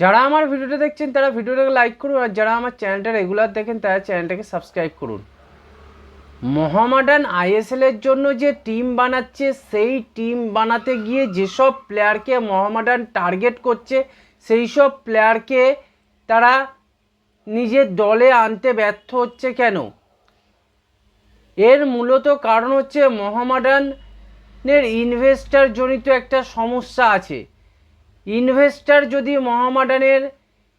যারা আমার ভিডিওটা দেখছেন, তারা ভিডিওটাকে লাইক করুন আর যারা আমার চ্যানেলটা রেগুলার দেখেন, তারা চ্যানেলটাকে সাবস্ক্রাইব করুন। মোহামেডান আইএসএল এর জন্য যে টিম বানাচ্ছে, সেই টিম বানাতে গিয়ে যেসব প্লেয়ারকে মোহামেডান টার্গেট করছে সেই সব প্লেয়ারকে তারা নিজের দলে আনতে ব্যর্থ হচ্ছে কেন? এর মূলত কারণ হচ্ছে মোহামেডানের ইনভেস্টার জনিত একটা সমস্যা আছে। ইনভেস্টার যদি মহামাডানের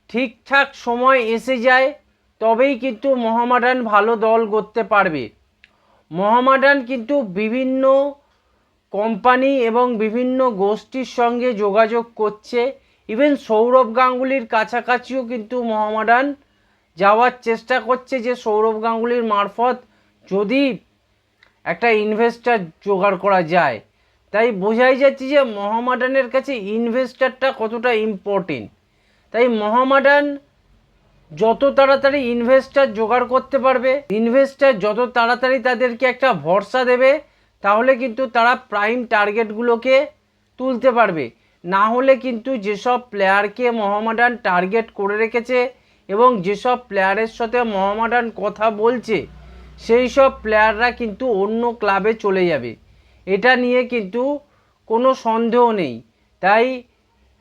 ঠিকঠাক সময় এসে যায়, তবেই কিন্তু মহামাডান ভালো দল করতে পারবে। মহামাডান কিন্তু বিভিন্ন কোম্পানি এবং বিভিন্ন গোষ্ঠীর সঙ্গে যোগাযোগ করছে। ইভেন সৌরভ গাঙ্গুলির কাছাকাছিও কিন্তু মহামাডান যাওয়ার চেষ্টা করছে যে সৌরভ গাঙ্গুলির মারফত যদি একটা ইনভেস্টার জোগাড় করা যায়। তাই বোঝাই যাচ্ছে যে মহামাডানের কাছে ইনভেস্টারটা কতটা ইম্পর্টেন্ট তাই মহামাডান যত তাড়াতাড়ি ইনভেস্টার জোগাড় করতে পারবে, ইনভেস্টার যত তাড়াতাড়ি তাদেরকে একটা ভরসা দেবে, তাহলে কিন্তু তারা প্রাইম টার্গেটগুলোকে তুলতে পারবে। না হলে কিন্তু যেসব প্লেয়ারকে মহামাডান টার্গেট করে রেখেছে এবং যেসব প্লেয়ারের সাথে মহামাডান কথা বলছে, সেই সব প্লেয়াররা কিন্তু অন্য ক্লাবে চলে যাবে। এটা নিয়ে কিন্তু কোনো সন্দেহ নেই। তাই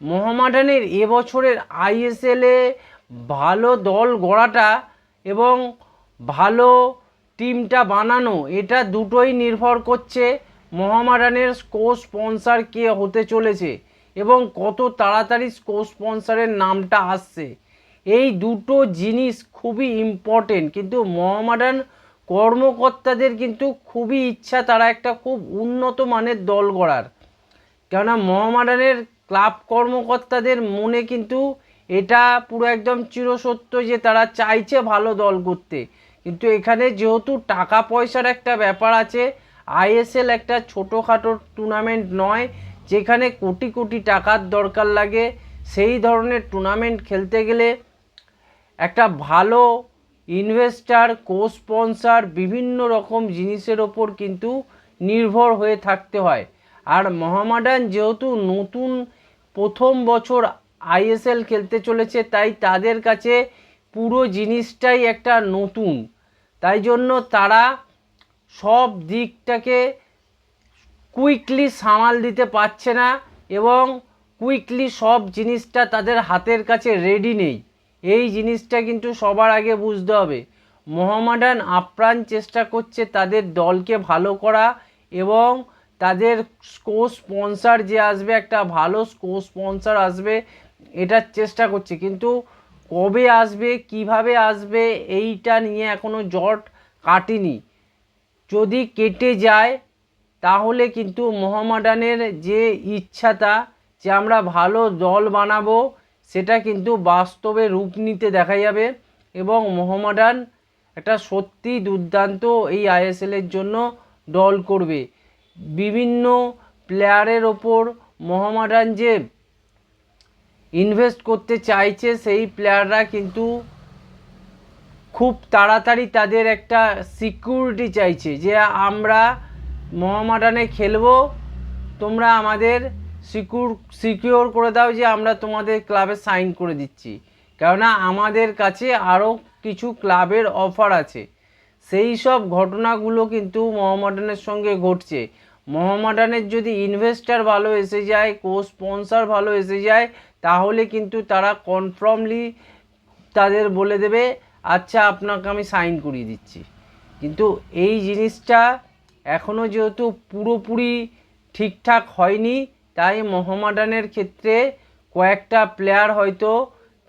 মোহামেডানের এবছরের আইএসএলে ভালো দল গড়াটা এবং ভালো টিমটা বানানো, এটা দুটোই নির্ভর করছে মোহামেডানের স্কো স্পন্সার কে হতে চলেছে এবং কত তাড়াতাড়ি স্কো স্পন্সারের নামটা আসছে। এই দুটো জিনিস খুবই ইম্পর্টেন্ট কিন্তু মোহামেডান কর্মকর্তাদের কিন্তু খুবই ইচ্ছা তারা একটা খুব উন্নত মানের দল গড়ার। কেননা মোহামেডানের ক্লাব কর্মকর্তাদের মনে কিন্তু এটা পুরো একদম চিরসত্য যে তারা চাইছে ভালো দল করতে কিন্তু এখানে যেহেতু টাকা পয়সার একটা ব্যাপার আছে আইএসএল একটা ছোটোখাটো টুর্নামেন্ট নয়, যেখানে কোটি কোটি টাকার দরকার লাগে, সেই ধরনের টুর্নামেন্ট খেলতে গেলে একটা ভালো ইনভেস্টার কো স্পন্সার বিভিন্ন রকম জিনিসের ওপর কিন্তু নির্ভর হয়ে থাকতে হয়। আর মোহামেডান যেহেতু নতুন প্রথম বছর আইএসএল খেলতে চলেছে, তাই তাদের কাছে পুরো জিনিসটাই একটা নতুন। তাই জন্য তারা সব দিকটাকে কুইকলি সামাল দিতে পারছে না এবং কুইকলি সব জিনিসটা তাদের হাতের কাছে রেডি নেই। এই জিনিসটা কিন্তু সবার আগে বুঝতে হবে। মোহামেডান আপ্রাণ চেষ্টা করছে তাদের দলকে ভালো করা এবং তাদের স্কো স্পন্সার যে আসবে, একটা ভালো স্কো স্পন্সার আসবে, এটার চেষ্টা করছে। কিন্তু কবে আসবে, কীভাবে আসবে, এইটা নিয়ে এখনও জট কাটেনি। যদি কেটে যায়, তাহলে কিন্তু মোহামেডানের যে ইচ্ছাটা যে আমরা ভালো দল বানাবো সেটা কিন্তু বাস্তবে রূপ নিতে দেখা যাবে এবং মোহামেডান একটা সত্যি দুর্দান্ত এই আইএসএলের জন্য দল করবে। বিভিন্ন প্লেয়ারের ওপর মোহামেডান যে ইনভেস্ট করতে চাইছে, সেই প্লেয়াররা কিন্তু খুব তাড়াতাড়ি তাদের একটা সিকিউরিটি চাইছে যে, আমরা মোহামেডানে খেলব, তোমরা আমাদের সিকিউর সিকিওর করে দাও যে আমরা তোমাদের ক্লাবে সাইন করে দিচ্ছি। কেননা আমাদের কাছে আরও কিছু ক্লাবের অফার আছে। সেই সব ঘটনাগুলো কিন্তু মোহামেডানের সঙ্গে ঘটছে। মোহামেডানের যদি ইনভেস্টার ভালো এসে যায় কো স্পন্সার ভালো এসে যায়, তাহলে কিন্তু তারা কনফার্মলি তাদের বলে দেবে আচ্ছা আপনাকে আমি সাইন করিয়ে দিচ্ছি। কিন্তু এই জিনিসটা এখনও যেহেতু পুরোপুরি ঠিকঠাক হয়নি তাই মোহামেডানের ক্ষেত্রে কয়েকটা প্লেয়ার হয়তো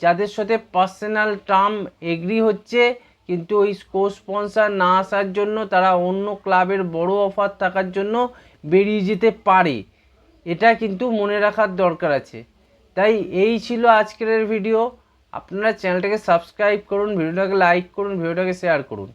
যাদের সাথে পার্সোনাল টার্ম এগ্রি হচ্ছে, কিন্তু ওই স্কো স্পন্সার না আসার জন্য, তারা অন্য ক্লাবের বড় অফার থাকার জন্য বেরিয়ে যেতে পারে। এটা কিন্তু মনে রাখার দরকার আছে। তাই এই ছিল আজকের ভিডিও আপনারা চ্যানেলটাকে সাবস্ক্রাইব করুন ভিডিওটাকে লাইক করুন ভিডিওটাকে শেয়ার করুন।